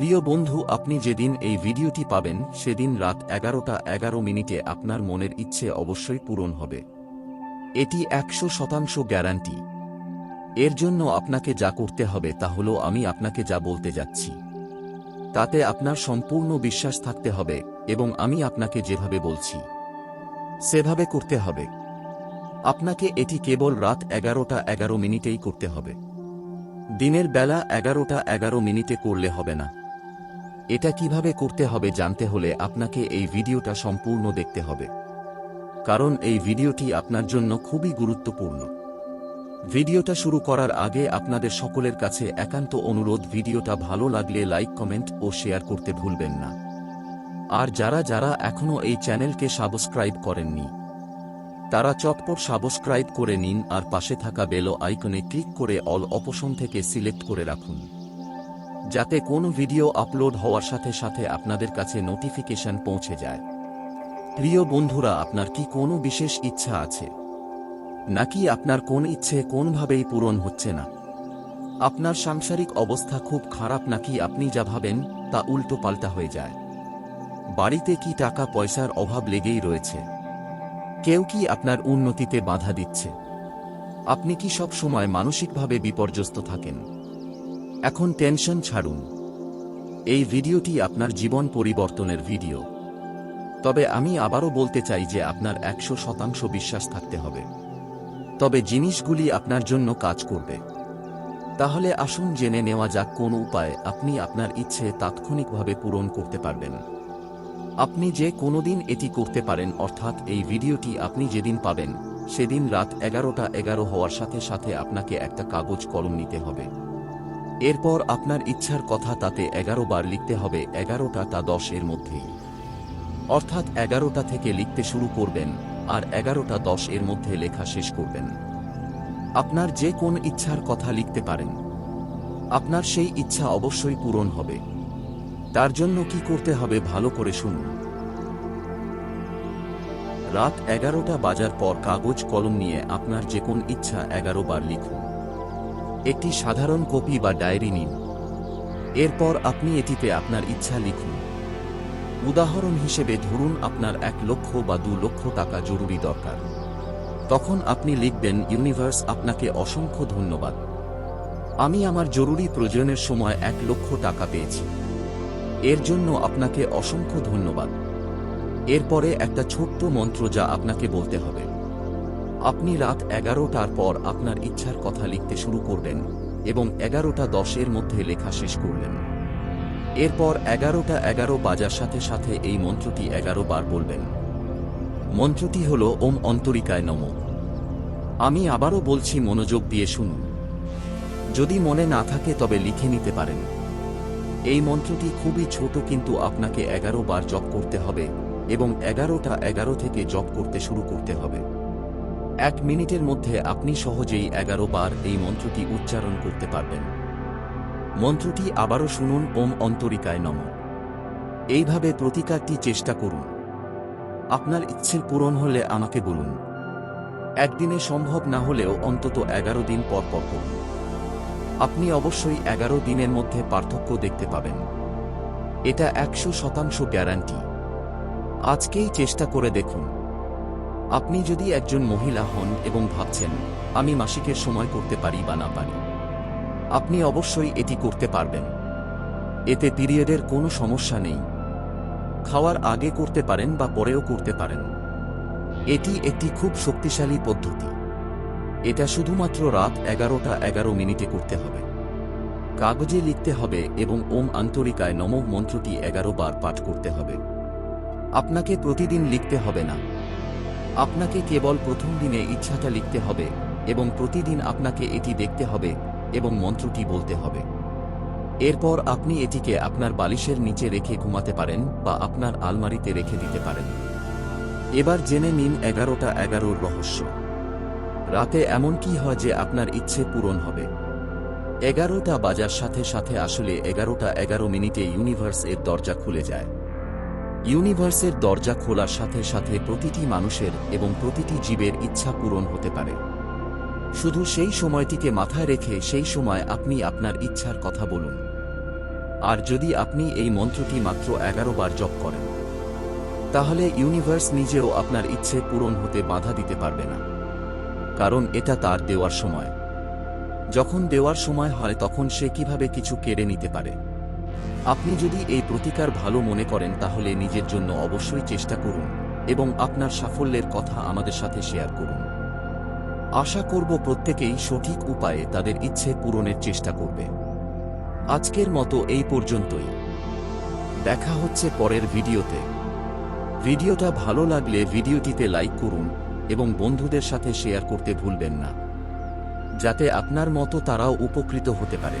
প্রিয় বন্ধু, আপনি যেদিন এই ভিডিওটি পাবেন, সেদিন রাত এগারোটা এগারো মিনিটে আপনার মনের ইচ্ছে অবশ্যই পূরণ হবে। এটি একশো শতাংশ গ্যারান্টি। এর জন্য আপনাকে যা করতে হবে, তা হল আমি আপনাকে যা বলতে যাচ্ছি। তাতে আপনার সম্পূর্ণ বিশ্বাস থাকতে হবে এবং আমি আপনাকে যেভাবে বলছি, সেভাবে করতে হবে। আপনাকে এটি কেবল রাত এগারোটা এগারো মিনিটেই করতে হবে। দিনের বেলা এগারোটা এগারো মিনিটে করলে হবে না। এটা কীভাবে করতে হবে জানতে হলে আপনাকে এই ভিডিওটা সম্পূর্ণ দেখতে হবে। কারণ এই ভিডিওটি আপনার জন্য খুবই গুরুত্বপূর্ণ। ভিডিওটা শুরু করার আগে আপনাদের সকলের কাছে একান্ত অনুরোধ, ভিডিওটা ভালো লাগলে লাইক, কমেন্ট ও শেয়ার করতে ভুলবেন না। আর যারা যারা এখনও এই চ্যানেলকে সাবস্ক্রাইব করেননি, তারা চটপট সাবস্ক্রাইব করে নিন আর পাশে থাকা বেল আইকনে ক্লিক করে অল অপশন থেকে সিলেক্ট করে রাখুন। যাতে কোনো ভিডিও আপলোড হওয়ার সাথে সাথে আপনাদের কাছে নোটিফিকেশন পৌঁছে যায়। প্রিয় বন্ধুরা, আপনার কি কোনো বিশেষ ইচ্ছা আছে? নাকি আপনার কোন ইচ্ছে কোনভাবেই পূরণ হচ্ছে না? আপনার সাংসারিক অবস্থা খুব খারাপ নাকি আপনি যা ভাবেন তা উল্টো পাল্টা হয়ে যায়। বাড়িতে কি টাকা পয়সার অভাব লেগেই রয়েছে? কেউ কি আপনার উন্নতিতে বাধা দিচ্ছে? আপনি কি সব সময় মানসিকভাবে বিপর্যস্ত থাকেন? এখন টেনশন ছাড়ুন। এই ভিডিওটি আপনার জীবন পরিবর্তনের ভিডিও। তবে আমি আবারও বলতে চাই যে আপনার একশো শতাংশ বিশ্বাস থাকতে হবে। তবে জিনিসগুলি আপনার জন্য কাজ করবে। তাহলে আসুন জেনে নেওয়া যাক কোন উপায় আপনি আপনার ইচ্ছে তাৎক্ষণিকভাবে পূরণ করতে পারবেন। আপনি যে কোনোদিন এটি করতে পারেন, অর্থাৎ এই ভিডিওটি আপনি যেদিন পাবেন, সেদিন রাত এগারোটা এগারো হওয়ার সাথে সাথে আপনাকে একটা কাগজ কলম নিতে হবে। এরপর আপনার ইচ্ছার কথা তাতে এগারো বার লিখতে হবে, এগারোটা তা দশ এর মধ্যেই অর্থাৎ এগারোটা থেকে লিখতে শুরু করবেন, আর এগারোটা দশ এর মধ্যে লেখা শেষ করবেন। আপনার যে কোন ইচ্ছার কথা লিখতে পারেন। আপনার সেই ইচ্ছা অবশ্যই পূরণ হবে। তার জন্য কি করতে হবে ভালো করে শুনুন। রাত এগারোটা বাজার পর কাগজ কলম নিয়ে আপনার যে কোন ইচ্ছা এগারো বার লিখুন। একটি সাধারণ কপি বা ডায়েরি নিন। এরপর আপনি এটিতে আপনার ইচ্ছা লিখুন। উদাহরণ হিসেবে ধরুন আপনার এক লক্ষ বা দু লক্ষ টাকা জরুরি দরকার। তখন আপনি লিখবেন, ইউনিভার্স, আপনাকে অসংখ্য ধন্যবাদ। আমি আমার জরুরি প্রয়োজনের সময় এক লক্ষ টাকা পেয়েছি। এর জন্য আপনাকে অসংখ্য ধন্যবাদ। এরপরে একটা ছোট্ট মন্ত্র যা আপনাকে বলতে হবে। আপনি রাত এগারোটার পর আপনার ইচ্ছার কথা লিখতে শুরু করবেন এবং এগারোটা দশের মধ্যে লেখা শেষ করলেন। এরপর এগারোটা এগারো বাজার সাথে সাথে এই মন্ত্রটি এগারো বার বলবেন। মন্ত্রটি হল, ওম অন্তরিকায় নম। আমি আবারও বলছি, মনোযোগ দিয়ে শুনুন। যদি মনে না থাকে তবে লিখে নিতে পারেন। এই মন্ত্রটি খুবই ছোট, কিন্তু আপনাকে এগারো বার জপ করতে হবে এবং এগারোটা এগারো থেকে জপ করতে শুরু করতে হবে। এক মিনিটের মধ্যে আপনি সহজেই এগারো বার এই মন্ত্রটি উচ্চারণ করতে পারবেন। মন্ত্রটি আবারও শুনুন, ওম অন্তরিকায় নম। এইভাবে প্রতিকারটি চেষ্টা করুন। আপনার ইচ্ছের পূরণ হলে আমাকে বলুন। একদিনে সম্ভব না হলেও অন্তত এগারো দিন পর পর করুন। আপনি অবশ্যই এগারো দিনের মধ্যে পার্থক্য দেখতে পাবেন। এটা একশো শতাংশ গ্যারান্টি। আজকেই চেষ্টা করে দেখুন। আপনি যদি একজন মহিলা হন এবং ভাবছেন, আমি মাসিকের সময় করতে পারি বা না পারি, আপনি অবশ্যই এটি করতে পারবেন। এতে পিরিয়ডের কোনো সমস্যা নেই। খাওয়ার আগে করতে পারেন বা পরেও করতে পারেন। এটি একটি খুব শক্তিশালী পদ্ধতি। এটা শুধুমাত্র রাত এগারোটা এগারো মিনিটে করতে হবে। কাগজে লিখতে হবে এবং ওম আন্তরিকায় নম মন্ত্রটি এগারো বার পাঠ করতে হবে। আপনাকে প্রতিদিন লিখতে হবে না। আপনাকে কেবল প্রথম দিনে ইচ্ছাটা লিখতে হবে এবং প্রতিদিন আপনাকে এটি দেখতে হবে এবং মন্ত্রটি বলতে হবে। এরপর আপনি এটিকে আপনার বালিশের নিচে রেখে ঘুমাতে পারেন বা আপনার আলমারিতে রেখে দিতে পারেন। এবার জেনে নিন এগারোটা এগারোর রহস্য। রাতে এমন কি হয় যে আপনার ইচ্ছে পূরণ হবে? এগারোটা বাজার সাথে সাথে আসলে এগারোটা এগারো মিনিটে ইউনিভার্স এর দরজা খুলে যায়। ইউনিভার্সের দরজা খোলার সাথে সাথে প্রতিটি মানুষের এবং প্রতিটি জীবের ইচ্ছা পূরণ হতে পারে। শুধু সেই সময়টিকে মাথায় রেখে সেই সময় আপনি আপনার ইচ্ছার কথা বলুন। আর যদি আপনি এই মন্ত্রটি মাত্র এগারো বার জপ করেন, তাহলে ইউনিভার্স নিজেও আপনার ইচ্ছে পূরণ হতে বাধা দিতে পারবে না। কারণ এটা তার দেওয়ার সময়। যখন দেওয়ার সময় হয়, তখন সে কীভাবে কিছু কেড়ে নিতে পারে? আপনি যদি এই প্রতিকার ভালো মনে করেন, তাহলে নিজের জন্য অবশ্যই চেষ্টা করুন এবং আপনার সাফল্যের কথা আমাদের সাথে শেয়ার করুন। আশা করব প্রত্যেকেই সঠিক উপায়ে তাদের ইচ্ছে পূরণের চেষ্টা করবে। আজকের মতো এই পর্যন্তই। দেখা হচ্ছে পরের ভিডিওতে। ভিডিওটা ভালো লাগলে ভিডিওটিতে লাইক করুন এবং বন্ধুদের সাথে শেয়ার করতে ভুলবেন না, যাতে আপনার মতো তারাও উপকৃত হতে পারে।